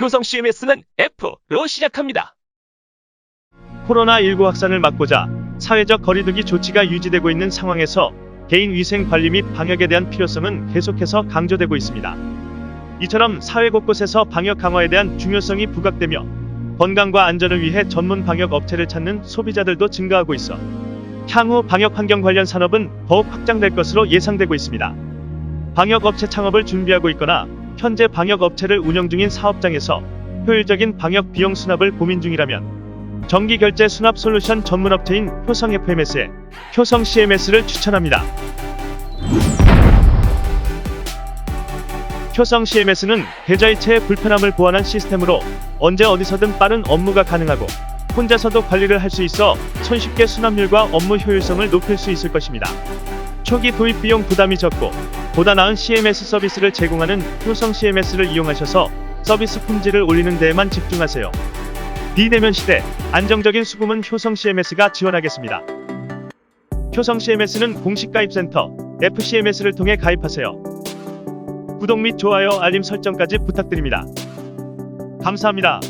효성 CMS는 F로 시작합니다. 코로나19 확산을 막고자 사회적 거리두기 조치가 유지되고 있는 상황에서 개인 위생 관리 및 방역에 대한 필요성은 계속해서 강조되고 있습니다. 이처럼 사회 곳곳에서 방역 강화에 대한 중요성이 부각되며 건강과 안전을 위해 전문 방역 업체를 찾는 소비자들도 증가하고 있어 향후 방역 환경 관련 산업은 더욱 확장될 것으로 예상되고 있습니다. 방역 업체 창업을 준비하고 있거나 현재 방역 업체를 운영 중인 사업장에서 효율적인 방역 비용 수납을 고민 중이라면 정기 결제 수납 솔루션 전문 업체인 효성 FMS에 효성 CMS를 추천합니다. 효성 CMS는 계좌이체의 불편함을 보완한 시스템으로 언제 어디서든 빠른 업무가 가능하고 혼자서도 관리를 할 수 있어 손쉽게 수납률과 업무 효율성을 높일 수 있을 것입니다. 초기 도입 비용 부담이 적고 보다 나은 CMS 서비스를 제공하는 효성 CMS를 이용하셔서 서비스 품질을 올리는 데에만 집중하세요. 비대면 시대 안정적인 수금은 효성 CMS가 지원하겠습니다. 효성 CMS는 공식 가입센터 FCMS를 통해 가입하세요. 구독 및 좋아요 알림 설정까지 부탁드립니다. 감사합니다.